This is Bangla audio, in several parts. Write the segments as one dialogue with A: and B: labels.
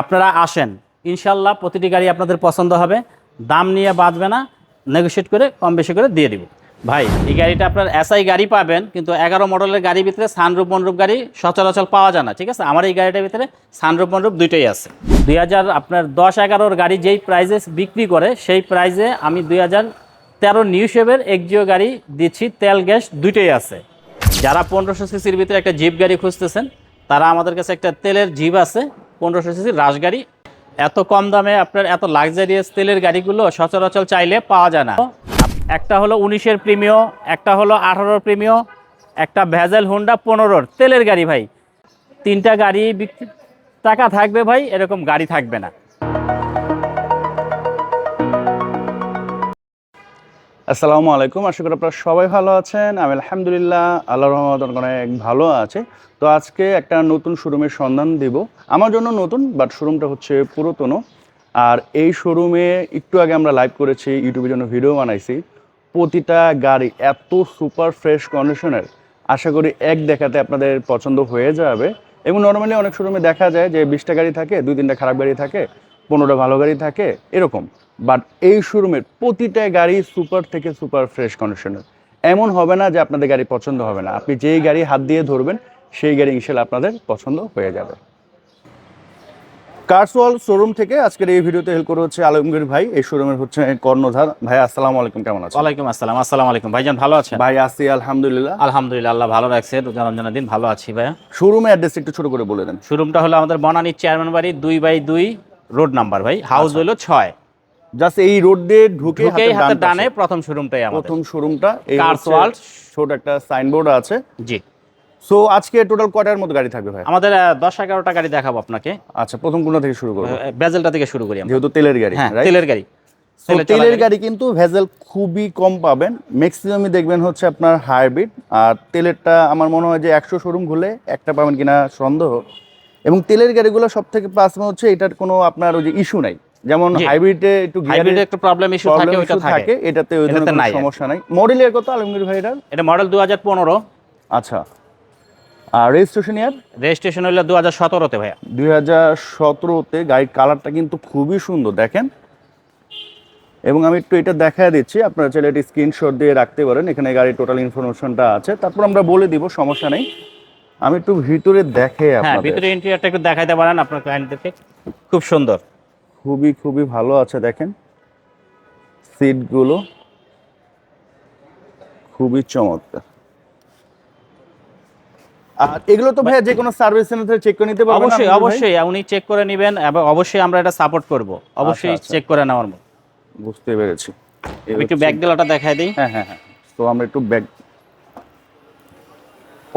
A: আপনারা আসেন। ইনশাল্লাহ প্রতিটি গাড়ি আপনাদের পছন্দ হবে। দাম নিয়ে বাঁচবে না। নেগোশিয়েট করে, কম বেশি করে দিয়ে দিব। ভাই, এই গাড়িটা আপনার এসআই গাড়ি পাবেন, কিন্তু এগারো মডেলের গাড়ির ভিতরে সানরূপ মনরূপ গাড়ি সচরাচর পাওয়া যায় না, ঠিক আছে? আমার এই গাড়িটার ভিতরে সানরূপ মনরূপ দুইটাই আছে। দুই হাজার আপনার দশ এগারোর গাড়ি যেই প্রাইজে বিক্রি করে, সেই প্রাইজে আমি দুই হাজার তেরো নিউ শেভের গাড়ি দিচ্ছি, তেল, গ্যাস দুইটাই আছে। যারা পনেরোশো সিসির ভিতরে একটা জিপ গাড়ি খুঁজতেছেন, তারা আমাদের কাছে একটা তেলের জিপ আছে। পনেরোশো সিসির রাশগাড়ি এত কম দামে আপনার এত লাক্সারিয়াস তেলের গাড়িগুলো সচরাচর চাইলে পাওয়া যায় না। একটা হলো উনিশের প্রিমিয় একটা হলো আঠারোর প্রিমিয় একটা ভেজাল হুন্ডা পনেরোর তেলের গাড়ি ভাই। তিনটা গাড়ি টাকা থাকবে ভাই, এরকম গাড়ি থাকবে না।
B: আসসালামু আলাইকুম। আশা করি আপনারা সবাই ভালো আছেন। আমি আলহামদুলিল্লাহ আল্লাহ রহমত অনেক ভালো আছে। তো আজকে একটা নতুন শোরুমের সন্ধান দিব। আমার জন্য নতুন, বাট শোরুমটা হচ্ছে পুরাতনও আর এই শোরুমে একটু আগে আমরা লাইভ করেছি, ইউটিউবের জন্য ভিডিও বানাইছি। প্রতিটা গাড়ি এত সুপার ফ্রেশ কন্ডিশনের আশা করি এক দেখাতে আপনাদের পছন্দ হয়ে যাবে। এবং নর্মালি অনেক শোরুমে দেখা যায় যে বিশটা গাড়ি থাকে, দুই তিনটা খারাপ গাড়ি থাকে। পনেরোটা ভালো গাড়ি থাকে এরকম। বাট এই শোরুমের প্রতিটা গাড়ি সুপার থেকে সুপার ফ্রেশ কন্ডিশনের এমন হবে না যে আপনাদের গাড়ি পছন্দ হবে না। আপনি যেই গাড়ি হাত দিয়ে ধরবেন সেই গাড়ি ইনশাল্লাহ আপনাদের পছন্দ হয়ে যাবে। কার্সওয়াল শোরুম থেকে আজকের এই ভিডিওতে হেল্প করে হচ্ছে আলমগীর ভাই। এই শোরুমের হচ্ছে কর্ণধার। ভাই আসসালামু আলাইকুম কেমন আছেন?
A: ওয়ালাইকুম আসসালাম। আসসালামু আলাইকুম। ভাইজান ভালো আছেন?
B: ভাই আসি আলহামদুলিল্লাহ।
A: আলহামদুলিল্লাহ আল্লাহ ভালো রাখছে। রোজা রমজানের দিন ভালো আছি ভাইয়া।
B: শোরুমের অ্যাড্রেস একটু ছোট করে বলে দেন।
A: শোরুমটা হলো আমাদের বনানী চেয়ারম্যান বাড়ি দুই বাই দুই রোড নাম্বার ভাই হাউস হলো ছয়।
B: জাস্ট এই রোড দিয়ে ঢুকে
A: হাতের ডানে প্রথম শোরুমটাই আমাদের।
B: প্রথম শোরুমটা এই হচ্ছে
A: World।
B: ছোট একটা সাইনবোর্ড আছে।
A: জি।
B: সো আজকে টোটাল কয়টার মতো গাড়ি থাকবে ভাই?
A: আমাদের দশ এগারোটা গাড়ি দেখাবো আপনাকে।
B: আচ্ছা প্রথম কোনটা থেকে শুরু করব?
A: বেজেলটা থেকে শুরু করি আমরা।
B: যেহেতু তেলের গাড়ি
A: হ্যাঁ তেলের গাড়ি।
B: তেলের
A: গাড়ি।
B: গাড়ি কিন্তু ভেজেল খুবই কম পাবেন। ম্যাক্সিমামই দেখবেন হচ্ছে আপনার হাইব্রিড আর তেলেরটা আমার মনে হয় যে একশো শোরুম ঘুরলে একটা পাবেন কিনা সন্দেহ। এবং তেলের গাড়িগুলো সব থেকে প্লাস হচ্ছে এটার কোনো আপনার ওই যে ইস্যু নাই। যেমন হাইব্রিডে একটু
A: হাইব্রিডে একটু প্রবলেম ইস্যু থাকে ওইটা থাকে।
B: এটাতে ওই ধরনের
A: নাই
B: সমস্যা নাই। মডেলের কত আলমগীর ভাই এটার?
A: এটা মডেল দু হাজার পনেরো।
B: আচ্ছা। আর রেজিস্ট্রেশন ইয়ার
A: রেজিস্ট্রেশন হইল দু হাজার সতেরোতে ভাইয়া।
B: দুই হাজার সতেরোতে গাড়ির কালারটা কিন্তু খুবই সুন্দর দেখেন। এবং আমি একটু এটা দেখা দিচ্ছি আপনারা চাইলে এটি স্ক্রিনশট দিয়ে রাখতে পারেন এখানে গাড়ির টোটাল ইনফরমেশনটা আছে। তারপর আমরা বলে দিব সমস্যা নেই। আমি একটু ভিতরে দেখে
A: হ্যাঁ ভিতরে ইন্টেরিয়রটা একটু দেখাইতে পারেন আপনার ক্লায়েন্টদেরকে খুব সুন্দর।
B: খুবই খুবই ভালো আছে দেখেন। সিটগুলো খুবই চমৎকার। আর এগুলো তো ভাইয়া যে কোনো সার্ভিস সেন্টার চেক করে নিতে পারবেন
A: অবশ্যই অবশ্যই উনি চেক করে নেবেন এবং অবশ্যই আমরা এটা সাপোর্ট করব। অবশ্যই
B: আচ্ছা।
A: চেক করে নেওয়ার মতো।
B: বুঝতে পেরেছি।
A: একটু ব্যাক ডিলারটা দেখাই দিই।
B: হ্যাঁ হ্যাঁ হ্যাঁ। তো আমরা একটু ব্যাক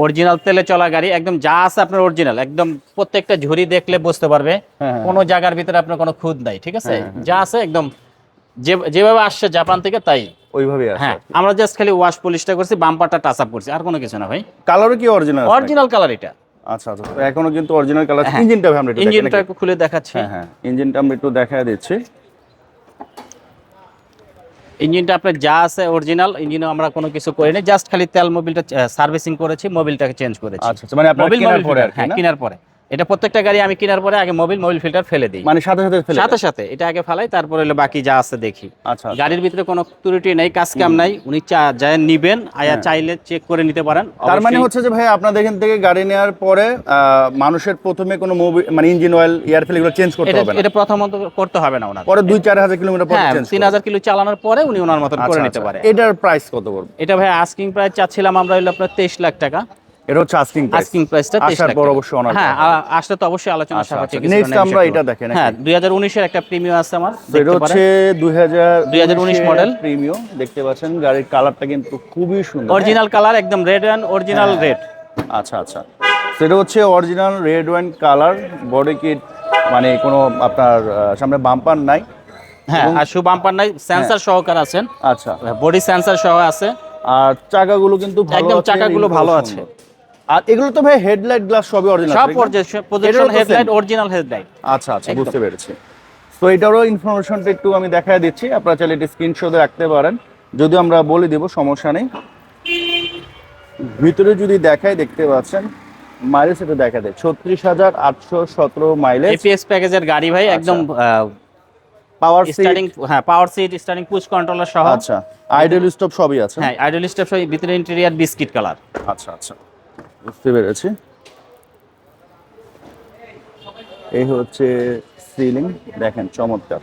A: অরিজিনাল তেলে চলা গাড়ি একদম যা আছে আপনার অরিজিনাল একদম প্রত্যেকটা ঝুড়ি দেখলে বুঝতে পারবে
B: হ্যাঁ, হ্যাঁ।
A: কোনো জায়গার ভিতরে আপনার কোনো খুদ নাই ঠিক আছে?
B: হ্যাঁ।
A: যা আছে একদম যেভাবে আসছে জাপান থেকে তাই।
B: ওইভাবেই আছে
A: হ্যাঁ আমরা জাস্ট খালি ওয়াশ পলিশটা করছি বাম্পারটা টাচ আপ করছি আর কোনো কিছু না ভাই।
B: কালারও কি অরিজিনাল
A: অরিজিনাল কালার এটা।
B: আচ্ছা আচ্ছা এখনও কিন্তু অরিজিনাল কালার। ইঞ্জিনটা আমরা
A: ইঞ্জিনটা খুলে দেখাচ্ছি।
B: হ্যাঁ হ্যাঁ। ইঞ্জিনটা আমরা একটু দেখা দিচ্ছি।
A: ইঞ্জিনটা আপনার যা আছে অরিজিনাল ইঞ্জিনে আমরা কোনো কিছু করিনি জাস্ট খালি তেল মোবিলটা সার্ভিসিং করেছি মোবিলটাকে চেঞ্জ করেছি।
B: আচ্ছা আচ্ছা, মানে আপনার
A: মোবিল
B: কেনার পরে
A: হ্যাঁ কেনার পরে। এটা প্রত্যেকটা গাড়ি আমি কেনার পরে আগে মোবিল মোবিল ফিল্টার ফেলে দিই।
B: মানে সাথে সাথে ফেলে
A: সাথে সাথে এটা আগে ফেলাই তারপরে হলো বাকি যা আছে দেখি।
B: আচ্ছা আচ্ছা।
A: গাড়ির ভিতরে কোনো ত্রুটি নেই কাজ কাম নাই উনি চা- যা নিবেন আয়া
B: হ্যাঁ।
A: চাইলে চেক করে নিতে পারেন
B: তার মানে হচ্ছে যে ভাই আপনাদের এখান থেকে গাড়ি নেওয়ার পরে মানুষের প্রথমে কোনো মুভি মানে ইঞ্জিন অয়েল এয়ার ফিল এগুলো চেঞ্জ করতে হবে না?
A: এটা প্রথমত করতে হবে না ওনার
B: পরে দুই চার হাজার কিলোমিটার পরে
A: হ্যাঁ
B: চেঞ্জ
A: তিন হাজার কিলো চালানোর পরে উনি ওনার মতন করে নিতে পারে।
B: এটার প্রাইস কত পড়বে?
A: এটা ভাই আস্কিং প্রাইস চাচ্ছিলাম আমরা হলো আপনার তেইশ লাখ টাকা।
B: এটা হচ্ছে আস্কিং প্রাইস
A: আস্কিং প্রাইসটা তেইশ
B: আসার
A: লাখ
B: পর অবশ্যই অনার
A: হ্যাঁ আসলে তো অবশ্যই আলোচনা
B: আচ্ছা,
A: সাপেক্ষে
B: আচ্ছা।
A: কিছু
B: Next আমরা এটা দেখি নাকি?
A: হ্যাঁ দুই হাজার উনিশের একটা প্রিমিয়াম আছে আমার
B: এটা
A: দেখতে
B: হচ্ছে
A: পারেন।
B: দুই হাজার
A: 2019 মডেল।
B: প্রিমিও দেখতে পাচ্ছেন গাড়ির কালারটা কিন্তু খুবই সুন্দর।
A: অরিজিনাল কালার একদম রেড অ্যান্ড অরিজিনাল
B: হ্যাঁ।
A: রেড
B: আচ্ছা আচ্ছা। সেটা হচ্ছে original red wine colour body kit মানে কোনো আপনার সামনে বাম্পার নাই।
A: হ্যাঁ আর শু বাম্পার নাই সেন্সর সহকার আছেন।
B: আচ্ছা।
A: বডি সেন্সর সহ আছে।
B: আর চাকাগুলো কিন্তু ভালো
A: একদম চাকাগুলো ভালো আছে।
B: আর এগুলো তো ভাই হেডলাইট গ্লাস সবই অরিজিনাল
A: সব প্রজেকশন হেডলাইট অরিজিনাল হেডলাইট
B: আচ্ছা আচ্ছা বুঝতে পেরেছি। তো এটারও ইনফরমেশনটা একটু আমি দেখায় দিচ্ছি। আপনারা চাইলে এটি স্ক্রিনশটে রাখতে পারেন। যদিও আমরা বলে দেব সমস্যা নেই। ভিতরে যদি দেখাই দেখতে পাচ্ছেন মাইলেজ এটা দেখা দেয়। ছত্রিশ হাজার আটশো সতেরো মাইলেজ
A: এপিএস প্যাকেজের গাড়ি ভাই একদম
B: পাওয়ার
A: স্টার্টিং হ্যাঁ power seat starting push controller সহ।
B: আচ্ছা আইডল স্টপ সবই আছে।
A: হ্যাঁ আইডল স্টেপ সহ ভিতরে ইন্টেরিয়ার বিস্কিট কালার
B: আচ্ছা আচ্ছা। বুঝতে পেরেছি। এই হচ্ছে সিলিং দেখেন চমৎকার।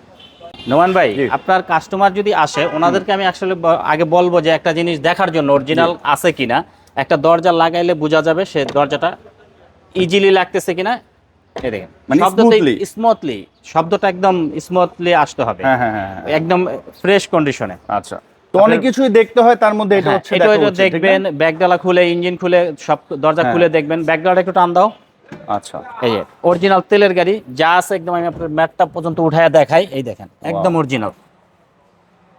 A: নোমান ভাই আপনার কাস্টমার যদি আসে ওনাদেরকে আমি আসলে আগে বলব যে একটা জিনিস দেখার জন্য অরিজিনাল আছে কিনা। একটা দরজা লাগাইলে বোঝা যাবে সে দরজাটা ইজিলি লাগতেছে কিনা।
B: মানে
A: শব্দটা স্মুথলি শব্দটা একদম স্মুথলি আসতে হবে।
B: হ্যাঁ হ্যাঁ হ্যাঁ।
A: একদম ফ্রেশ কন্ডিশনে
B: আচ্ছা। তো অনেক কিছুই দেখতে হয় তার মধ্যে এটা হচ্ছে
A: এটা? দেখবেন ব্যাগডালা খুলে ইঞ্জিন খুলে সব দরজা
B: হ্যাঁ।
A: খুলে দেখবেন। ব্যাগডালাটা একটু টান দাও।
B: আচ্ছা।
A: এই যে অরিজিনাল তেলের গাড়ি যা আছে একদম আমি আপনার ম্যাটটা পর্যন্ত উঠায় দেখাই। এই দেখেন একদম অরিজিনাল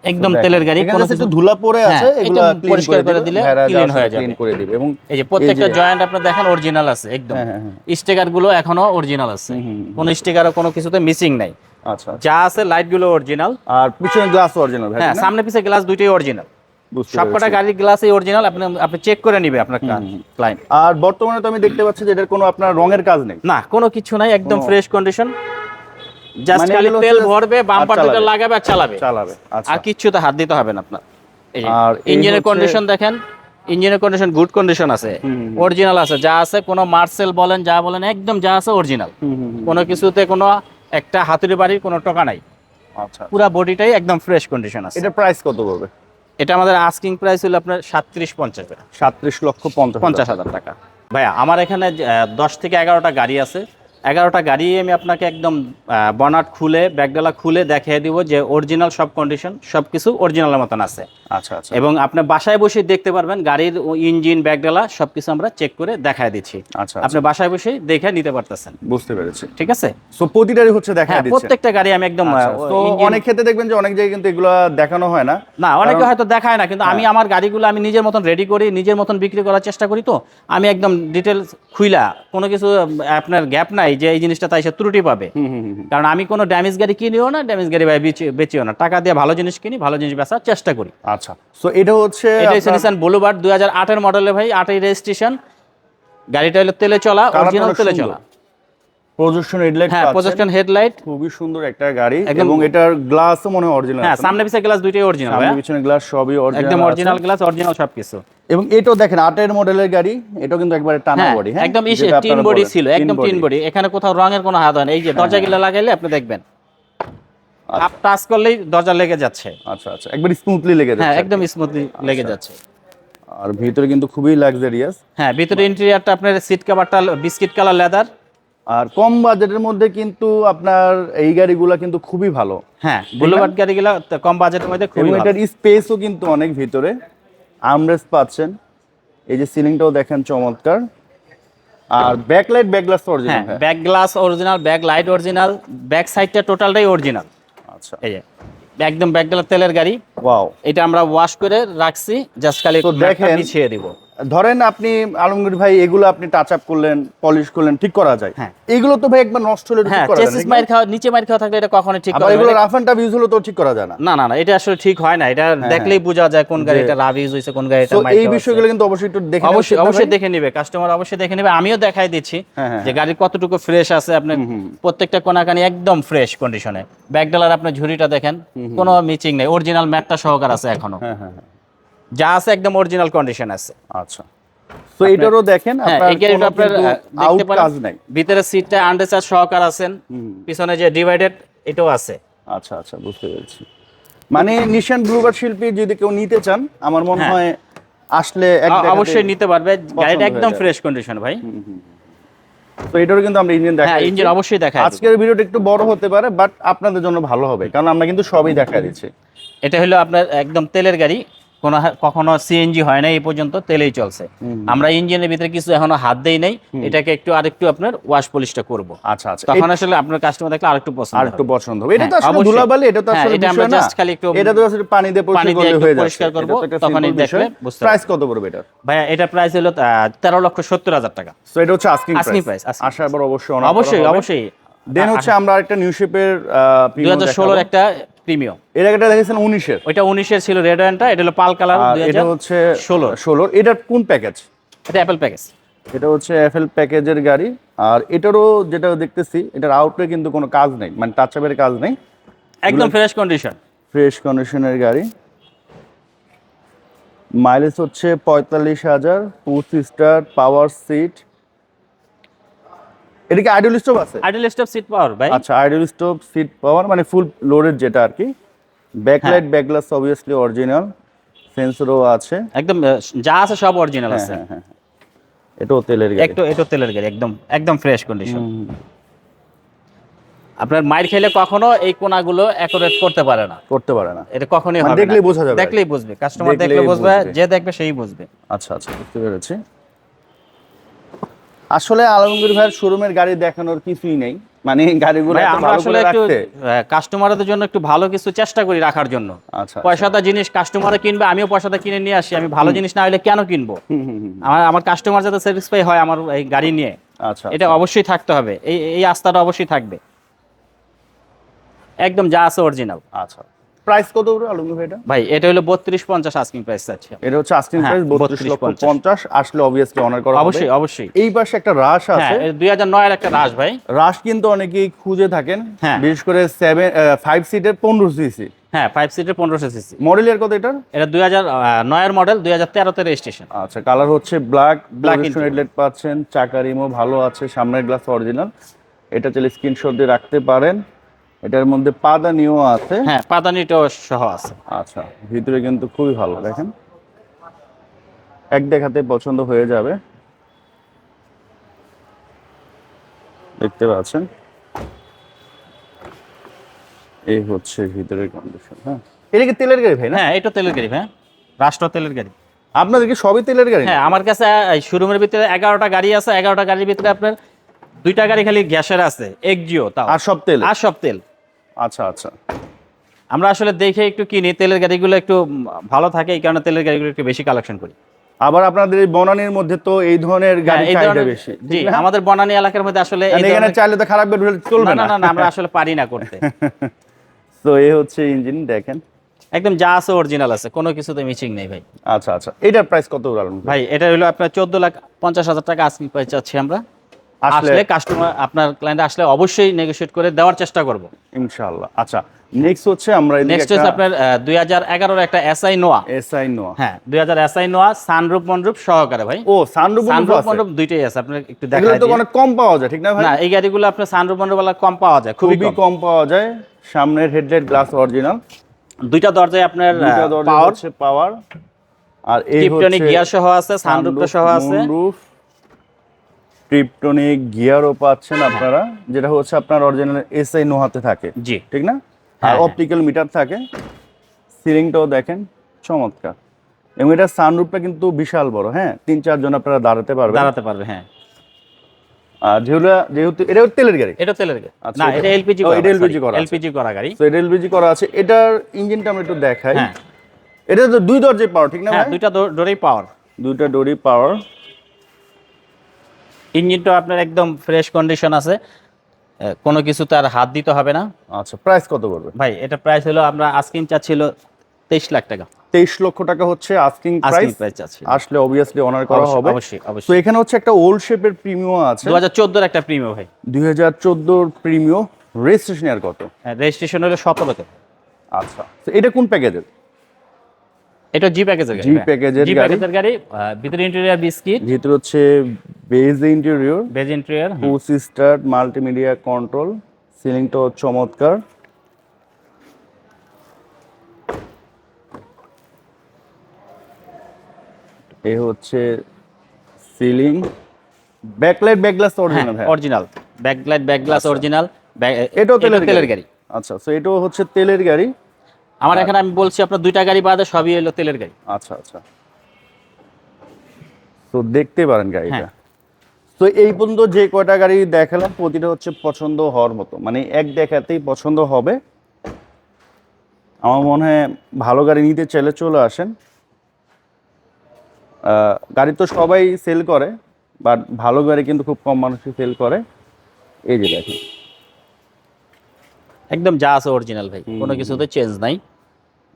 A: একদম তেলের গাড়ি কোনো কিছু
B: ধুলা পড়ে
A: হ্যাঁ,
B: আছে এগুলো
A: পরিষ্কার করে দিলে
B: যাওয়ার
A: হয়ে যাবে।
B: clean করে দিবে। এবং
A: এই যে প্রত্যেকটা জয়েন্ট আপনার দেখেন অরিজিনাল আছে একদম।
B: হ্যাঁ, হ্যাঁ, হ্যাঁ।
A: স্টিকারগুলো এখনও অরিজিনাল আছে। কোনো স্টিকারও কোনো কিছুতে মিসিং নাই।
B: আচ্ছা
A: যা আছে লাইটগুলো অরিজিনাল
B: আর পিছনে গ্লাস অরিজিনাল
A: হ্যাঁ সামনে পিছে গ্লাস দুইটাই অরিজিনাল সবকটা গাড়ির গ্লাসই অরিজিনাল আপনি আপনি চেক করে নিবে আপনার ক্লায়েন্ট
B: আর বর্তমানে তো আমি দেখতে পাচ্ছি যে এটার কোনো আপনার রঙের কাজ নেই।
A: না কোনো কিছু নাই একদম ফ্রেশ কন্ডিশন জাস্ট খালি তেল ভরবে বাম্পার দুটো লাগাবে আর চালাবে।
B: চালাবে আচ্ছা।
A: আর কিচ্ছুতে হাত দিতে হবে না আপনার।
B: আর
A: ইঞ্জিনের কন্ডিশন দেখেন ইঞ্জিনের কন্ডিশন গুড কন্ডিশন আছে। অরিজিনাল আছে যা আছে কোনো মার্সেল বলেন যা বলেন একদম যা আছে অরিজিনাল। কোনো কিছুতে কোনো একটা হাতুড়ি বাড়ির কোনো টাকা নাই।
B: আচ্ছা।
A: পুরো বডিটাই একদম ফ্রেশ কন্ডিশন আছে।
B: এটা প্রাইস কত হবে
A: এটা আমাদের আস্কিং প্রাইস হলো আপনার সাতত্রিশ পঞ্চাশ
B: সাতত্রিশ লক্ষ পঞ্চাশ
A: পঞ্চাশ হাজার টাকা। ভাইয়া আমার এখানে দশ থেকে এগারোটা গাড়ি আছে। এগারোটা গাড়ি আমি আপনাকে একদম বনাট খুলে ব্যাগডালা খুলে দেখিয়ে দিব যে অরিজিনাল সব কন্ডিশন সব কিছু অরিজিনালের মতন আছে।
B: আচ্ছা আচ্ছা।
A: এবং আপনি বাসায় বসে দেখতে পারবেন গাড়ির ইঞ্জিন ব্যাগডালা সবকিছু আমরা চেক করে দেখায় দিচ্ছি।
B: আচ্ছা
A: আপনি বাসায় বসে দেখে নিতে পারতেছেন।
B: বুঝতে পেরেছি।
A: ঠিক আছে?
B: সো প্রতিটারই হচ্ছে দেখা
A: হ্যাঁ
B: দিচ্ছে।
A: প্রত্যেকটা গাড়ি আমি একদম
B: আচ্ছা, তো অনেক ক্ষেত্রে দেখবেন যে অনেক জায়গায় কিন্তু এগুলো দেখানো হয় না।
A: না অনেকে হয়তো দেখায় না কিন্তু আমি আমার গাড়িগুলো আমি নিজের মতন রেডি করি নিজের মতন বিক্রি করার চেষ্টা করি তো। আমি একদম ডিটেলস খুইলা কোনো কিছু আপনার গ্যাপ নাই যে এই জিনিসটা তাই সে ত্রুটি পাবে। কারণ আমি কোনো ড্যামেজ গাড়ি কিনিও না ড্যামেজ গাড়ি ভাই বেচি- বেচিও না। টাকা দিয়ে ভালো জিনিস কিনি ভালো জিনিস বেচার চেষ্টা করি।
B: আচ্ছা সো এটা হচ্ছে
A: এটা হচ্ছে নিসান বুলুবার্ড দুই হাজার আটের মডেলে ভাই আটের রেজিস্ট্রেশন গাড়িটা হলো তেলে চলা অরিজিনাল তেলে চলা।
B: প্রজেকশন হেডলাইট
A: হ্যাঁ প্রজেকশন হেডলাইট
B: খুবই সুন্দর একটা গাড়ি এবং এটার গ্লাসও মনে হয় অরিজিনাল
A: হ্যাঁ সামনে পিছে গ্লাস দুইটাই অরিজিনাল
B: সামনে পিছনে গ্লাস সবই অরিজিনাল
A: একদম অরিজিনাল গ্লাস অরিজিনাল সবকিছু।
B: এবং এটাও দেখেন আটের মডেলের গাড়ি এটাও কিন্তু একবারে টানা
A: হ্যাঁ
B: বডি হ্যাঁ?
A: একদম
B: যেটা
A: টিন বডি ছিল একদম টিন বডি এখানে কোথাও রঙের কোনো হাত হয় না এই যে দরজা গিলা লাগাইলে আপনি দেখবেন।
B: আচ্ছা।
A: আপ টাচ করলেই দরজা লেগে যাচ্ছে।
B: আচ্ছা আচ্ছা একবার স্মুথলি লেগে
A: হ্যাঁ একদম স্মুথলি লেগে
B: আচ্ছা।
A: যাচ্ছে।
B: আর ভিতরে কিন্তু খুবই লাক্সারিয়াস
A: হ্যাঁ ভিতরে ইন্টেরিয়ারটা আপনার সিট কভারটা বিস্কিট কালার লেদার
B: আর কম বাজেটের মধ্যে কিন্তু আপনার এই গাড়িগুলো কিন্তু খুবই ভালো।
A: হ্যাঁ বুলেভার্ড গাড়িগুলো কম বাজেটের মধ্যে খুবই ভালো।
B: এটার স্পেসও কিন্তু অনেক ভিতরে। আমরেস পাচ্ছেন। এই যে সিলিংটাও দেখেন চমৎকার। আর ব্যাকলাইট ব্যাকগ্লাস তো
A: হ্যাঁ
B: original
A: back glass original back light original back সাইডটা টোটালটাই অরিজিনাল
B: আচ্ছা।
A: এই যে একদম ব্যাক গ্লাস তেলের গাড়ি।
B: ওয়াও
A: এটা আমরা ওয়াশ করে রাখছি জাস্ট খালি
B: দেখেন-
A: বিছিয়ে দিব।
B: ধরেন আপনি আলমগীর ভাই এগুলো আপনি টাচ আপ করলেন পলিশ করলেন ঠিক করা যায়।
A: হ্যাঁ।
B: এগুলো তো ভাই একবার নষ্ট হলে ঠিক
A: হ্যাঁ
B: করা যায়
A: চেসিস মাইর খাওয়া নিচে মাইর খাওয়া থাকলে এটা কখনোই ঠিক করা
B: এগুলো। রাফ অ্যান্ড টাফ ইউজ হলে তো ঠিক করা যায় না।
A: না না না এটা আসলে ঠিক হয় না। এটা দেখলেই বোঝা যায় কোন গাড়িটা রাভ ইউজ হয়েছে কোন গাড়িটা
B: তো
A: মাইর
B: এই বিষয়গুলো কিন্তু অবশ্যই একটু দেখে
A: অবশ্যই অবশ্যই দেখে নেবে কাস্টমার অবশ্যই দেখে নেবে। আমিও দেখাই দিচ্ছি
B: হ্যাঁ, হ্যাঁ,
A: যে গাড়ি কতটুকু ফ্রেশ আছে আপনি প্রত্যেকটা কোনাকানি একদম ফ্রেশ কন্ডিশনে ব্যাকডালার আপনার ঝুড়িটা দেখেন কোনো মিচিং নেই। অরিজিনাল ম্যাটটা সহকার আছে এখনও।
B: হ্যাঁ হ্যাঁ হ্যাঁ।
A: যা আছে একদম অরিজিনাল কন্ডিশন আছে।
B: আচ্ছা। তো এটারও দেখেন
A: হ্যাঁ
B: আপনার
A: দেখতে
B: কাজ নাই।
A: ভিতরে সিটটা আন্ডারচার্জ সহকার আছেন পিছনে যে ডিভাইডেড এটাও আছে।
B: আচ্ছা আচ্ছা বুঝতে পেরেছি। মানে নিশান ব্লুবার শিল্পী যদি কেউ নিতে চান আমার মনে
A: হ্যাঁ।
B: হয় আসলে
A: অবশ্যই নিতে পারবে। গাড়িটা একদম ফ্রেশ কন্ডিশন ভাই।
B: তো এটারও কিন্তু আমরা ইঞ্জিন দেখা
A: হ্যাঁ ইঞ্জিন অবশ্যই দেখা
B: আজকের ভিডিওটা একটু বড় হতে পারে বাট আপনাদের জন্য ভালো হবে কারণ আমরা কিন্তু সবই দেখা দিচ্ছি।
A: এটা হলো আপনার একদম তেলের গাড়ি। কোনো কখনো সিএনজি হয় না এই পর্যন্ত তেলেই চলছে। আমরা ইঞ্জিনের ভিতরে কিছু এখনও হাত দেই নাই এটাকে একটু আরেকটু আপনার ওয়াশ পলিশটা করব।
B: আচ্ছা আচ্ছা।
A: তখন আসলে আপনার কাস্টমার দেখলে আরেকটু পছন্দ
B: আর একটু পছন্দ হবে। এটা তো
A: হ্যাঁ,
B: আসলে ধুলাবালি এটা তো
A: হ্যাঁ,
B: আসলে
A: এটা আমরা just খালি একটু
B: এটা তো আসলে পানি দিয়ে পরিষ্কার করলে হয়ে যাচ্ছে।
A: পরিষ্কার করব, তখনই দেখলে বুঝতে
B: প্রাইস কত পড়বে এটা?
A: ভাইয়া এটা প্রাইস হলো তেরো লক্ষ সত্তর হাজার টাকা।
B: সো এটা হচ্ছে আস্কিং প্রাইস
A: price, asking
B: আশা আবার অবশ্যই
A: অবশ্যই অবশ্যই।
B: দেন হচ্ছে আমরা আরেকটা নিউ শেপের
A: দুই হাজার ষোলোর একটা প্রিমিয়াম।
B: এর আগেটা দেখেছেন উনিশের?
A: ওইটা উনিশের ছিল রেড ওয়ানটা এটা হলো পাল কালার
B: এটা হচ্ছে
A: ষোলো।
B: ষোলোর। এটার কোন প্যাকেজ
A: এটা অ্যাপেল প্যাকেজ
B: এটা হচ্ছে এফএল প্যাকেজের গাড়ি। আর এটারও যেটা দেখতেছি এটার আউটে কিন্তু কোনো কাজ নেই মানে টাচ আপের কাজ নেই।
A: একদম ফ্রেশ কন্ডিশন
B: ফ্রেশ কন্ডিশনের গাড়ি। মাইলেজ হচ্ছে পঁয়তাল্লিশ হাজার পুশ স্টার পাওয়ার সিট এটা কি আইডল স্টোভ আছে?
A: আইডল স্টপ সিট পাওয়ার ভাই।
B: আচ্ছা আইডল স্টোভ সিট পাওয়ার মানে ফুল লোডের যেটা আর কি। Backlight back glass obviously original সেন্সরও আছে।
A: একদম যা আছে সব অরিজিনাল
B: হ্যাঁ
A: আছে।
B: হ্যাঁ হ্যাঁ এটাও তেলের গাড়ি।
A: একটু একটু তেলের গাড়ি একদম একদম ফ্রেশ কন্ডিশন আপনার মাইর খেলে কখনো এই কোনাগুলো অ্যাকুরেট করতে পারে না।
B: করতে পারে না।
A: এটা কখনোই
B: মানে
A: হবে
B: দেখলেই বোঝা যাবে।
A: দেখলেই বুঝবে। কাস্টমার দেখলে বুঝবে
B: বুঝবে।
A: যে দেখবে সেই বুঝবে।
B: আচ্ছা আচ্ছা বুঝতে পেরেছি। আসলে আলমগীর ভাইয়ের শোরুমের গাড়ি দেখানোর কিছুই নেই। মানে গাড়িগুলো
A: আমরা আসলে একটু কাস্টমারদের জন্য একটু ভালো কিছু চেষ্টা করি রাখার জন্য।
B: আচ্ছা
A: পয়সাটা জিনিস কাস্টমারে কিনবে আমিও পয়সাটা কিনে নিয়ে আসি আমি ভালো জিনিস না হলে কেন কিনবো? আমার আমার কাস্টমার যাতে স্যাটিসফাই হয় আমার এই গাড়ি নিয়ে
B: আচ্ছা
A: এটা অবশ্যই থাকতে হবে। এই এই আস্থাটা অবশ্যই থাকবে। একদম যা আছে অরিজিনাল
B: আচ্ছা। প্রাইস কত করে আলমগীর ভাই এটা?
A: ভাই এটা হলো বত্রিশ পঞ্চাশ আস্কিং প্রাইস আছে
B: এটা হচ্ছে আস্কিং
A: হ্যাঁ,
B: প্রাইস
A: 32
B: লক্ষ
A: 50
B: পঞ্চাশ। আসলে অবভিয়াসলি অনার করা হবে।
A: অবশ্যই অবশ্যই।
B: এই পাশে একটা রাশ
A: হ্যাঁ
B: আছে।
A: দুই হাজার নয়ের একটা রাস ভাই।
B: রাশ কিন্তু অনেকেই খুঁজে থাকেন
A: হ্যাঁ।
B: বিশেষ করে সেভেন ফাইভ সিটের পনেরো সিসি
A: হ্যাঁ ফাইভ সিটের পনেরোশো সিসি
B: মডেলের কত এটার?
A: এটা দুই হাজার নয়ের মডেল দুই হাজার তেরোতে রেজিস্ট্রেশন
B: আচ্ছা কালার হচ্ছে ব্ল্যাক ব্ল্যাক। হেডলাইট পাচ্ছেন চাকা রিমও ভালো আছে সামনের গ্লাস অরিজিনাল এটা চাইলে স্ক্রিনশট দিয়ে রাখতে পারেন। এটার মধ্যে পাদানিও আছে।
A: হ্যাঁ পাতানিটাও সহ আছে।
B: আচ্ছা ভিতরে কিন্তু খুবই ভালো দেখেন। এক দেখাতে পছন্দ হয়ে যাবে। দেখতে পাচ্ছেন? এই হচ্ছে ভিতরের কন্ডিশন হ্যাঁ। এটা কি তেলের গাড়ি ভাই
A: হ্যাঁ এটা তেলের গাড়ি হ্যাঁ রাষ্ট্র তেলের গাড়ি।
B: আপনাদের কি সবই তেলের গাড়ি?
A: হ্যাঁ আমার কাছে শোরুমের ভিতরে এগারোটা গাড়ি আছে। এগারোটা গাড়ির ভিতরে আপনার দুইটা গাড়ি খালি গ্যাসের আছে এক্সিও তাও।
B: আর সব তেল?
A: আর সব তেল।
B: আচ্ছা আচ্ছা।
A: আমরা আসলে দেখে একটু কিনি তেলের গাড়িগুলো একটু ভালো থাকে এই কারণে তেলের গাড়িগুলো একটু বেশি কালেকশন করি।
B: আবার আপনাদের এই বনানীর মধ্যে তো এই ধরনের গাড়ি
A: হ্যাঁ,
B: চাহিদা বেশি
A: জি আমাদের বনানী এলাকার মধ্যে আসলে এই
B: এখানে চাইলে তো খারাপ বের হলে চলবে
A: না না।
B: না
A: আমরা আসলে পারি না করতে।
B: তো এই হচ্ছে ইঞ্জিন দেখেন।
A: একদম যা আছে অরিজিনাল আছে কোনো কিছুতে মিচিং নেই ভাই।
B: আচ্ছা আচ্ছা। এটার প্রাইস কত
A: ভাই এটা হলো আপনার চোদ্দ লাখ পঞ্চাশ হাজার টাকা আজকে প্রাইস চাচ্ছি আমরা।
B: আসলে
A: কাস্টমার আপনার ক্লায়েন্ট আসলে অবশ্যই নেগোশিয়েট করে দেওয়ার চেষ্টা করব।
B: ইনশাআল্লাহ। আচ্ছা নেক্সট হচ্ছে আমরা
A: নেক্সট হচ্ছে আপনার দুই হাজার এগারোর একটা এসআই নোয়া
B: এসআই নোয়া
A: হ্যাঁ দুই হাজার এসআই নোয়া সানরূপ মনরূপ সহকারে ভাই।
B: ও
A: সানরূপ
B: আছে।
A: মনরূপ দুইটাই আছে আপনার একটু
B: এগুলো
A: দেখা
B: তো অনেক কম পাওয়া যায় ঠিক না ভাই?
A: না এই গাড়িগুলো আপনার সানরূপ মনরূপ ওয়ালা কম পাওয়া যায় খুবই কম।
B: পাওয়া যায়। সামনের হেডলাইট গ্লাস অরিজিনাল
A: দুইটা দরজায় আপনার পাওয়ার
B: পাওয়ার আর এই হচ্ছে
A: গিয়ার সহ আছে সানরূপটা সহ আছে।
B: মুনরুফ ট্রিপটনিক গিয়ারও পাচ্ছেন আপনারা যেটা হচ্ছে আপনার অরিজিনাল এসআই নোহাতে থাকে।
A: জি।
B: ঠিক না? আর
A: হ্যাঁ, হ্যাঁ।
B: অপটিক্যাল মিটার থাকে। সিলিংটাও দেখেন চমৎকার। এবং এটা সানরুফটা কিন্তু বিশাল বড় হ্যাঁ? তিন চারজন আপনারা দাঁড়াতে পারবেন।
A: দাঁড়াতে পারবে হ্যাঁ।
B: আর যেহেতু যেহেতু এটা তেলের গাড়ি।
A: এটা তেলের গাড়ি।
B: আচ্ছা,
A: না
B: এটা-
A: এলপিজি
B: এটা LPG করা
A: এলপিজি করা গাড়ি।
B: তো এটা এলপিজি করা আছে। এটার ইঞ্জিনটা আমরা একটু দেখাই।
A: হ্যাঁ।
B: এটা তো দুই দরজায় পাওয়ার ঠিক না
A: হ্যাঁ দুইটা ডোরেই পাওয়ার
B: দুইটা ডোরি পাওয়ার
A: ইঞ্জিনটা আপনার একদম ফ্রেশ কন্ডিশন আছে। কোনো কিছু তার হাত দিতে হবে না।
B: আচ্ছা প্রাইস কত পড়বে?
A: ভাই এটা প্রাইস হলো আমরা আস্কিং চাচ্ছিল তেইশ লাখ টাকা।
B: তেইশ লক্ষ টাকা হচ্ছে আস্কিং প্রাইস আসলে অবভিয়াসলি অনার করা হবে।
A: অবশ্যই অবশ্যই।
B: তো এখানে হচ্ছে একটা ওল্ড শেপের প্রিমিয়াম আছে।
A: দু হাজার চোদ্দোর একটা প্রিমিয়াম ভাই।
B: দুই হাজার চোদ্দোর প্রিমিয়াম রেজিস্ট্রেশন আর কত?
A: রেজিস্ট্রেশন হলো সতেরোতে।
B: আচ্ছা তো এটা কোন প্যাকেজের
A: এটা জি প্যাকেজের জি প্যাকেজের গাড়ি। ভিতরে ইন্টেরিয়ার বিস্কিট
B: ভিতরে হচ্ছে beige interior
A: beige interior
B: push start multimedia control সিলিংটাও চমৎকার। এ হচ্ছে ceiling backlight back glass original হ্যাঁ।
A: Original backlight back glass original
B: এটাও তেলের
A: গাড়ি।
B: আচ্ছা সো এটাও হচ্ছে তেলের গাড়ি।
A: আমার এখানে আমি বলছি আপনার দুইটা গাড়ি বাদে সবই এলো তেলের গাড়ি।
B: আচ্ছা আচ্ছা। তো দেখতে পারেন গাড়িটা।
A: হ্যাঁ।
B: তো এই পর্যন্ত যে কয়টা গাড়ি দেখালাম প্রতিটা হচ্ছে পছন্দ হওয়ার মতো। মানে এক দেখাতেই পছন্দ হবে। আমার মনে হয় ভালো গাড়ি নিতে চাইলে চলে আসেন। আহ, গাড়ি তো সবাই সেল করে বাট ভালো গাড়ি কিন্তু খুব কম মানুষই সেল করে। এই যে দেখেন।
A: একদম যা আছে অরিজিনাল ভাই কোনো কিছুতে চেঞ্জ নাই।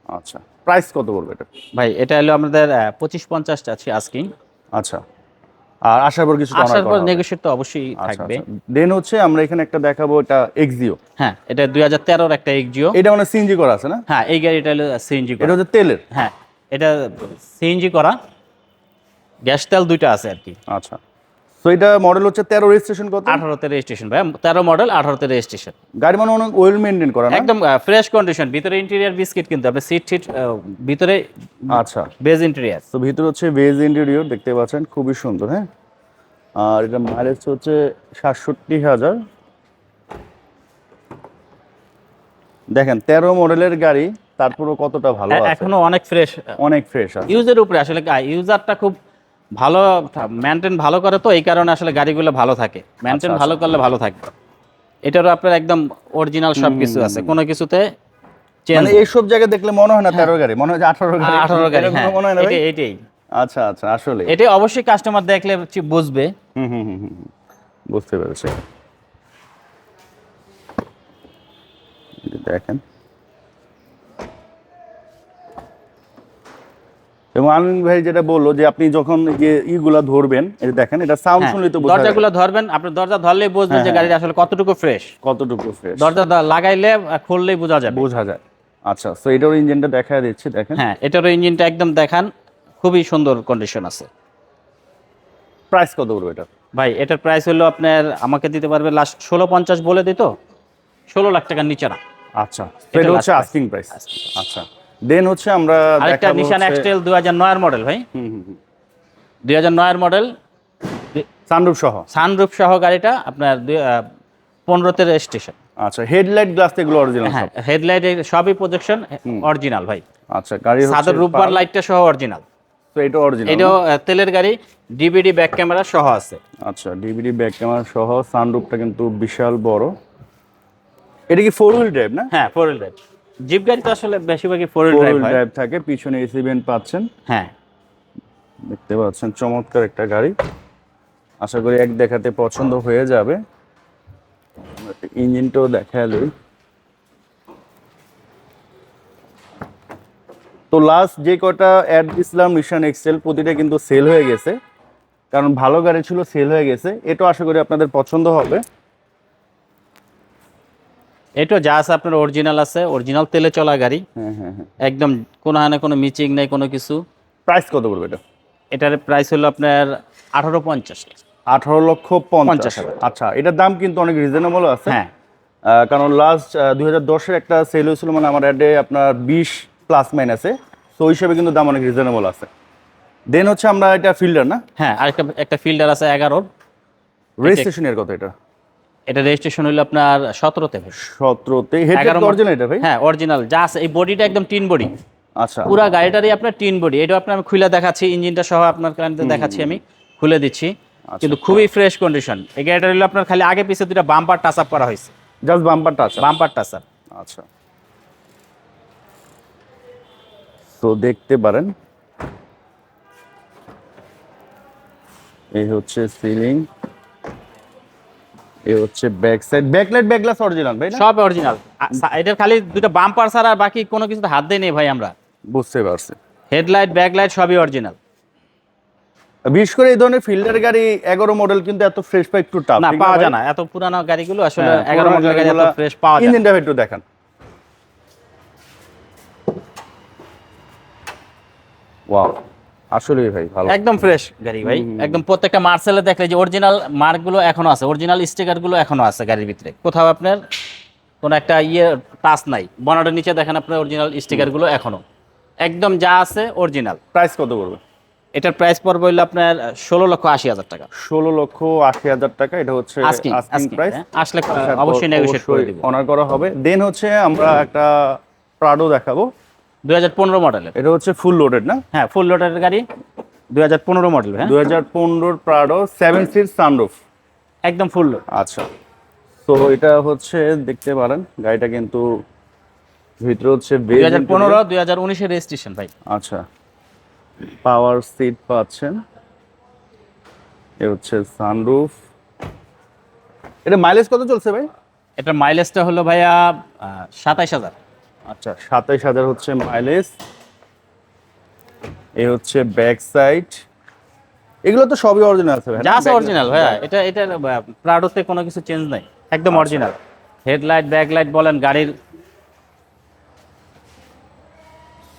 B: আচ্ছা প্রাইস কত পড়বে এটা?
A: ভাই এটা হলো আমাদের পঁচিশ পঞ্চাশটা আছে আস্কিং
B: আচ্ছা আর আসার পর কিছু
A: আসার পর নেগোশিয়েট তো অবশ্যই
B: আচ্ছা,
A: থাকবে।
B: দেন হচ্ছে আমরা এখানে একটা দেখাবো এটা এক্সিও
A: হ্যাঁ এটা দুই হাজার তেরোর একটা এক্সিও
B: এটা মানে সিএনজি করা আছে না?
A: হ্যাঁ এই গাড়িটা হলো সিএনজি করা।
B: এটা হচ্ছে তেলের?
A: হ্যাঁ এটা সিএনজি করা। গ্যাস তেল দুইটা আছে আর কি।
B: আচ্ছা। তো এটা মডেল হচ্ছে তেরো রেজিস্ট্রেশন কত?
A: আঠারোতে রেজিস্ট্রেশন ভাই তেরো মডেল আঠারোতে রেজিস্ট্রেশন
B: গাড়ি মানে অনেক ওয়েল মেনটেন করা
A: একদম ফ্রেশ কন্ডিশন ভিতরে ইন্টেরিয়ার বিস্কিট কিন্তু আপনি সিট টিট ভিতরে
B: আচ্ছা।
A: বেজ ইন্টেরিয়ার
B: তো ভিতরে হচ্ছে ভেজ ইন্টেরিয়র দেখতে পাচ্ছেন খুবই সুন্দর হ্যাঁ? আর এটা মাইলেজ হচ্ছে সাতষট্টি হাজার। দেখেন তেরো মডেলের গাড়ি তারপরও কতটা ভালো
A: এখনও অনেক ফ্রেশ
B: অনেক ফ্রেশ
A: ইউজের উপরে আসলে ইউজারটা খুব ভালো মেনটেন ভালো করে তো এই কারণে আসলে গাড়িগুলো ভালো থাকে। মেনটেন
B: আচ্ছা,
A: ভালো করলে ভালো থাকবে। এটারও আপনার একদম অরিজিনাল সব কিছু আছে। কোনো কিছুতে
B: মানে এইসব জায়গায় দেখলে মনে হয় না তেরো গাড়ি মনে হয় যে আঠারো গাড়ি।
A: আঠারো গাড়ি হ্যাঁ।
B: মনে হয় না ভাই?
A: এটাই
B: আচ্ছা আচ্ছা আসলে
A: এটাই অবশ্যই কাস্টমার দেখলে বুঝবে।
B: হুম হুম হুম। বুঝতে পেরেছি। এই দেখেন। এবং আনন্দ ভাই যেটা বলল যে আপনি যখন যে ইগুলা ধরবেন যে দেখেন এটা সাউন্ড
A: হ্যাঁ,
B: শুনলে তো যায়
A: দরজাগুলো ধরবেন আপনি দরজা ধরলেই বুঝবেন
B: হ্যাঁ,
A: যে
B: হ্যাঁ।
A: গাড়িটা আসলে কতটুকু ফ্রেশ
B: কতটুকু ফ্রেশ
A: দরজা লাগাইলে খুললেই বোঝা যাবে।
B: বোঝা যায়। আচ্ছা তো এটার ইঞ্জিনটা দেখা দিচ্ছি দেখেন।
A: হ্যাঁ এটারও ইঞ্জিনটা একদম দেখান খুবই সুন্দর কন্ডিশন আছে।
B: প্রাইস কত পড়বে এটা
A: ভাই এটার প্রাইস হলো আপনার আমাকে দিতে পারবে লাস্ট ষোলো পঞ্চাশ বলে দিত ষোলো লাখ টাকার নিচে না।
B: আচ্ছা
A: এটা
B: এটা হচ্ছে আস্কিং প্রাইস আচ্ছা। দেন হচ্ছে আমরা
A: আরেকটা নিশান এক্সটেল দুই হাজার নয়ের মডেল ভাই।
B: হুম হুম হুম।
A: দুই হাজার নয়ের মডেল
B: সানরুফ সহ?
A: সানরুফ সহ গাড়িটা আপনার পনেরোতে রেজিস্ট্রেশন
B: আচ্ছা হেডলাইট গ্লাস এগুলো অরিজিনাল
A: হ্যাঁ হেডলাইট সবই প্রজেকশন অরিজিনাল ভাই।
B: আচ্ছা গাড়ি
A: সাদের রূপবার লাইটটা সহ অরিজিনাল
B: তো এটা অরিজিনাল
A: এটা তেলের গাড়ি ডিভিডি ব্যাক ক্যামেরা সহ আছে।
B: আচ্ছা ডিভিডি ব্যাক ক্যামেরা সহ সানরুফটা কিন্তু বিশাল বড়। এটা কি ফোর হুইল ড্রাইভ না?
A: হ্যাঁ ফোর হুইল ড্রাইভ জিপ গাড়ি তো আসলে বেশিরভাগই ফোর হুইল ড্রাইভ
B: থাকে পিছনে এসি ভেন্ট পাচ্ছেন।
A: হ্যাঁ।
B: দেখতে পাচ্ছেন চমৎকার একটা গাড়ি। আশা করি এক দেখাতে পছন্দ হয়ে যাবে। ইঞ্জিনটাও দেখা লই তো লাস্ট যে কটা অ্যাড দিছিলাম মিশন এক্সেল প্রতিটা কিন্তু সেল হয়ে গেছে। কারণ ভালো গাড়ি ছিল সেল হয়ে গেছে। এটাও আশা করি আপনাদের পছন্দ হবে।
A: এটা যা আছে আপনার অরিজিনাল আছে অরিজিনাল তেলে চলা গাড়ি।
B: হ্যাঁ হ্যাঁ হ্যাঁ।
A: একদম কোনো হানে কোনো মিচিং নেই কোনো কিছু।
B: প্রাইস কত পড়বে এটা?
A: এটার প্রাইস হলো আপনার আঠারো পঞ্চাশ
B: আঠারো লক্ষ পঞ্চাশ। আচ্ছা এটার দাম কিন্তু অনেক রিজনেবল আছে।
A: হ্যাঁ।
B: কারণ লাস্ট দুই হাজার দশের একটা সেল হয়েছিল মানে আমার অ্যাডে আপনার বিশ প্লাস মাইনাসে তো ওই হিসাবে কিন্তু দাম অনেক রিজনেবল আছে। দেন হচ্ছে আমরা এটা ফিল্ডার না?
A: হ্যাঁ আরেকটা একটা ফিল্ডার আছে এগারোর।
B: রেজিস্ট্রেশনের কথা এটা।
A: এটা রেজিস্ট্রেশন হলো আপনার সতেরোতে ভাই।
B: সতেরোতে। অরিজিনাল এটা ভাই?
A: হ্যাঁ অরিজিনাল যা আছে এই বডিটা একদম টিন বডি
B: আচ্ছা।
A: পুরা গাড়িটারই আপনার টিন বডি এটা আপনার আমি খুলে দেখাচ্ছি ইঞ্জিনটা সহ আপনার কারেন্টে দেখাচ্ছি আমি। খুলে দিচ্ছি।
B: আচ্ছা।
A: কিন্তু খুবই ফ্রেশ কন্ডিশন এই গাড়িটা হলো আপনার খালি আগে পিছে দুটা বাম্পার টাচ আপ করা হয়েছে।
B: জাস্ট বাম্পারটা আছে
A: বাম্পার টাচ আপ
B: আচ্ছা। তো দেখতে পারেন। এই হচ্ছে সিলিং এই হচ্ছে back side backlight back glass original ভাই
A: সব অরিজিনাল এটার খালি দুটো বাম্পার ছাড়া আর বাকি কোনো কিছুতে হাত দেয় নেই ভাই আমরা।
B: বুঝতে পারছি।
A: হেডলাইট ব্যাকলাইট সবই অরিজিনাল
B: বিশেষ করে এই ধরনের ফিল্ডার গাড়ি এগারো মডেল কিন্তু এত ফ্রেশ পাই একটু টাফ
A: না পাওয়া যায় না। এত পুরানো গাড়িগুলো আসলে এগারো মডেলের গাড়ি এত ফ্রেশ পাওয়া যায়।
B: ইঞ্জিনটা একটু দেখান। ওয়াও আসলে ভাই ভালো।
A: একদম ফ্রেশ গাড়ি ভাই। একদম প্রত্যেকটা মার্সেলে দেখলে যে অরিজিনাল মার্কগুলো এখনও আছে অরিজিনাল স্টিকারগুলো এখনও আছে গাড়ির ভিতরে। কোথাও আপনার কোনো একটা ইয়ে টাচ নাই। বনাটের নিচে দেখেন আপনার অরিজিনাল স্টিকারগুলো এখনও। একদম যা আছে অরিজিনাল
B: প্রাইস কত পড়বে?
A: এটার প্রাইস পড়বে হলো আপনার ষোলো লক্ষ আশি হাজার টাকা।
B: ষোলো লক্ষ আশি হাজার টাকা এটা হচ্ছে আস্কিং প্রাইস
A: হ্যাঁ। আসলে অবশ্যই নেগোশিয়েট করে দিব।
B: অনার করা হবে। দেন হচ্ছে আমরা একটা প্রাডো দেখাবো।
A: দুই হাজার পনেরো মডেলের
B: এটা হচ্ছে ফুল লোডেড না?
A: হ্যাঁ ফুল লোডের গাড়ি দুই হাজার পনেরো মডেল হ্যাঁ।
B: দুই হাজার পনেরোর প্রাডো সেভেন সিট সানরুফ
A: একদম ফুল লোড
B: আচ্ছা। তো এটা হচ্ছে দেখতে পারেন গাড়িটা কিন্তু ভিতরে হচ্ছে
A: দুই হাজার পনেরো দুই হাজার উনিশের রেজিস্ট্রেশন ভাই।
B: আচ্ছা। পাওয়ার সিট পাচ্ছেন। এ হচ্ছে সানরুফ এটা মাইলেজ কত চলছে ভাই?
A: এটার মাইলেজটা হলো ভাইয়া সাতাইশ হাজার।
B: আচ্ছা সাতাইশ হাজার হচ্ছে মাইলেজ এ হচ্ছে ব্যাক সাইড এগুলো তো সবই অরিজিনাল আছে ভাই।
A: যা আছে অরিজিনাল ভাইয়া। এটা এটা প্রাডোতে কোনো কিছু চেঞ্জ নাই। একদম। অরিজিনাল হেডলাইট ব্যাকলাইট বলেন গাড়ির।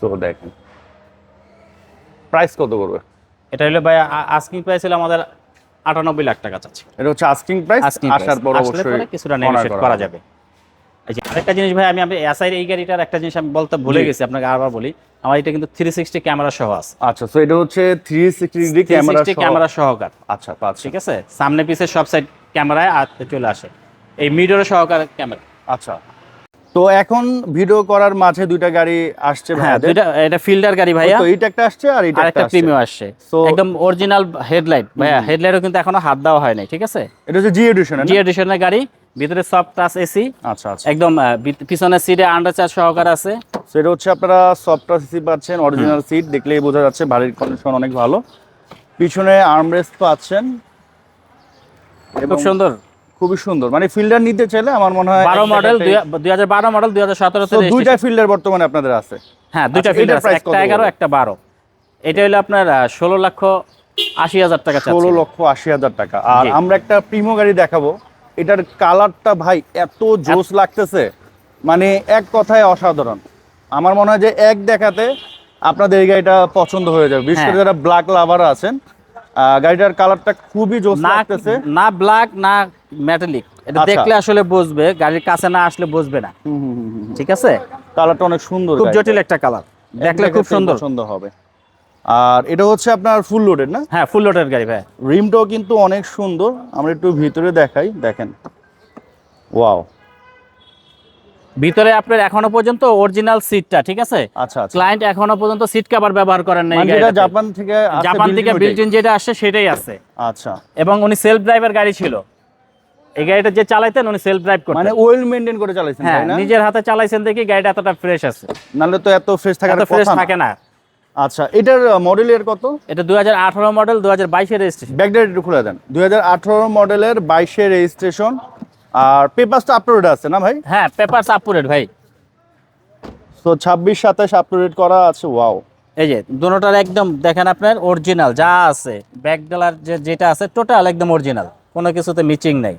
B: তো দেখেন। প্রাইস কত করবে?
A: এটা হলো ভাই আস্কিং প্রাইস হলো আমাদের আটানব্বই লাখ টাকা চাচ্ছি।
B: এটা হচ্ছে আস্কিং প্রাইস আসার পর অবশ্যই
A: কিছুটা নেগোশিয়েট
B: করা
A: যাবে। আরেকটা জিনিস ভাই আমি আমি এসআইয়ের এই গাড়িটার একটা জিনিস আমি বলতে ভুলে গেছি আপনাকে আবার বলি। আমার এটা কিন্তু থ্রি সিক্সটি ক্যামেরা সহ আছে।
B: আচ্ছা তো এটা হচ্ছে three sixty degree
A: three
B: camera
A: sixty camera সহকার।
B: আচ্ছা পাচ্ছি
A: ঠিক আছে? সামনে পিছে সব সাইড ক্যামেরায় আর চলে আসে। এই মিডরে সহকার ক্যামেরা
B: আচ্ছা। তো এখন ভিডিও করার মাঝে দুইটা গাড়ি আসছে
A: হ্যাঁ দুইটা এটা ফিল্ডার গাড়ি ভাইয়া।
B: তো এইটা একটা আসছে আর এইটা
A: আর
B: একটা
A: প্রিমিয়াম আসছে। একদম অরিজিনাল হেডলাইট ভাইয়া হেডলাইটও কিন্তু এখনও হাত দেওয়া হয় নাই ঠিক আছে?
B: এটা হচ্ছে জি এডিশন
A: জি এডিশনের গাড়ি। ভিতরে সফট টাচ এসি
B: আচ্ছা আচ্ছা।
A: একদম পিছনের সিটে আন্ডার চার্জ সহকার আছে।
B: এটা হচ্ছে আপনারা সফটওয়্যার সিসি পাচ্ছেন অরিজিনাল সিট দেখলেই বোঝা যাচ্ছে বাড়ির কন্ডিশন অনেক ভালো। পিছনে আর্মরেস্ট পাচ্ছেন।
A: খুব সুন্দর।
B: খুবই সুন্দর। মানে ফিল্ডার নিতে চাইলে আমার মনে হয়
A: বারো
B: এক
A: মডেল
B: জায়গাতেই-
A: দুই হাজার বারো মডেল দুই হাজার সতেরো
B: তো দুইটা ফিল্ডার বর্তমানে আপনাদের আছে।
A: হ্যাঁ দুইটা
B: আচ্ছা,
A: ফিল্টার একটা
B: কত
A: এগারো
B: বলব?
A: একটা বারো। এটা হলো আপনার ষোলো লক্ষ আশি হাজার টাকা
B: ষোলো
A: চাচ্ছি
B: লক্ষ আশি হাজার টাকা। আর আমরা একটা প্রিমো গাড়ি দেখাবো। এটার কালারটা ভাই এত জোস লাগতেছে। মানে এক কথায় অসাধারণ। আমার মনে হয় যে এক দেখাতে আপনাদের এই গাড়িটা পছন্দ হয়ে যাবে। বিশেষ করে
A: হ্যাঁ।
B: যারা ব্ল্যাক লাভার আছেন গাড়িটার কালারটা খুবই জোস লাগতেছে।
A: না ব্ল্যাক না মেটালিক এটা
B: আচ্ছা।
A: দেখলে আসলে বুঝবে গাড়ির কাছে না আসলে বুঝবে না। ঠিক আছে?
B: কালারটা অনেক সুন্দর
A: খুব জটিল একটা কালার। দেখলে খুব সুন্দর।
B: সুন্দর হবে। আর এটা হচ্ছে আপনার ফুল লোডের না?
A: হ্যাঁ ফুল লোডের গাড়ি ভাই।
B: রিমটাও কিন্তু অনেক সুন্দর। আমরা একটু ভিতরে দেখাই দেখেন। ওয়াও
A: ভিতরে আপনার এখনও পর্যন্ত অরিজিনাল সিটটা ঠিক আছে?
B: আচ্ছা আচ্ছা।
A: ক্লায়েন্ট এখনও পর্যন্ত সিট কভার ব্যবহার করেন নাই এই
B: মানে জাপান থেকে আসে
A: জাপান থেকে বিল্ট ইন যেটা আসছে সেটাই আছে।
B: আচ্ছা।
A: এবং উনি সেলফ ড্রাইভার গাড়ি ছিল। এই গাড়িটা যে চালাইতেন উনি সেলফ ড্রাইভ করতেন।
B: মানে ওয়েল মেনটেন করে চালাইছেন
A: হ্যাঁ
B: তাই না?
A: নিজের হাতে চালাইছেন দেখি গাড়িটা এতটা ফ্রেশ আছে।
B: নাহলে তো এত ফ্রেশ থাকার
A: এত ফ্রেশ
B: কথা
A: থাকে
B: না। আচ্ছা এটার মডেল এর কত?
A: এটা দুই হাজার আঠারো মডেল দু হাজার বাইশের রেজিস্ট্রেশন
B: ব্যাকডেট একটু খুলে দেন। দুই হাজার আঠারো মডেলের বাইশে রেজিস্ট্রেশন আর পেপারসটা আপলোড আছে না ভাই?
A: হ্যাঁ পেপারস আপটুডেট ভাই।
B: তো ছাব্বিশ সাতাশ আপলোড করা আছে ওয়াও
A: এই যে দুটোটার একদম দেখেন আপনার অরিজিনাল যা আছে। ব্যাক ডলার যে যেটা আছে টোটাল একদম অরিজিনাল কোনো কিছুতে মিচিং নাই।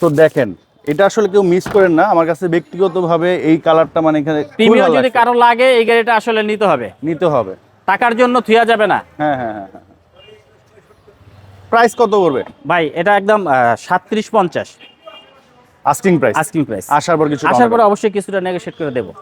B: তো দেখেন এটা আসলে কেউ মিস করেন না। আমার কাছে ব্যক্তিগতভাবে এই কালারটা মানে এখানে
A: প্রিমিয়াম যদি কারও লাগে এই গাড়িটা আসলে নিতে হবে।
B: নিতে হবে।
A: টাকার জন্য থুয়া যাবে না।
B: হ্যাঁ হ্যাঁ হ্যাঁ হ্যাঁ। প্রাইস কত করবে?
A: ভাই এটা একদম সাতত্রিশ পঞ্চাশ।
B: আস্কিং প্রাইস
A: আস্কিং প্রাইস
B: আসার পর কিছু
A: আসার পর অবশ্যই কিছুটা নেগোশিয়েট করে দেবো।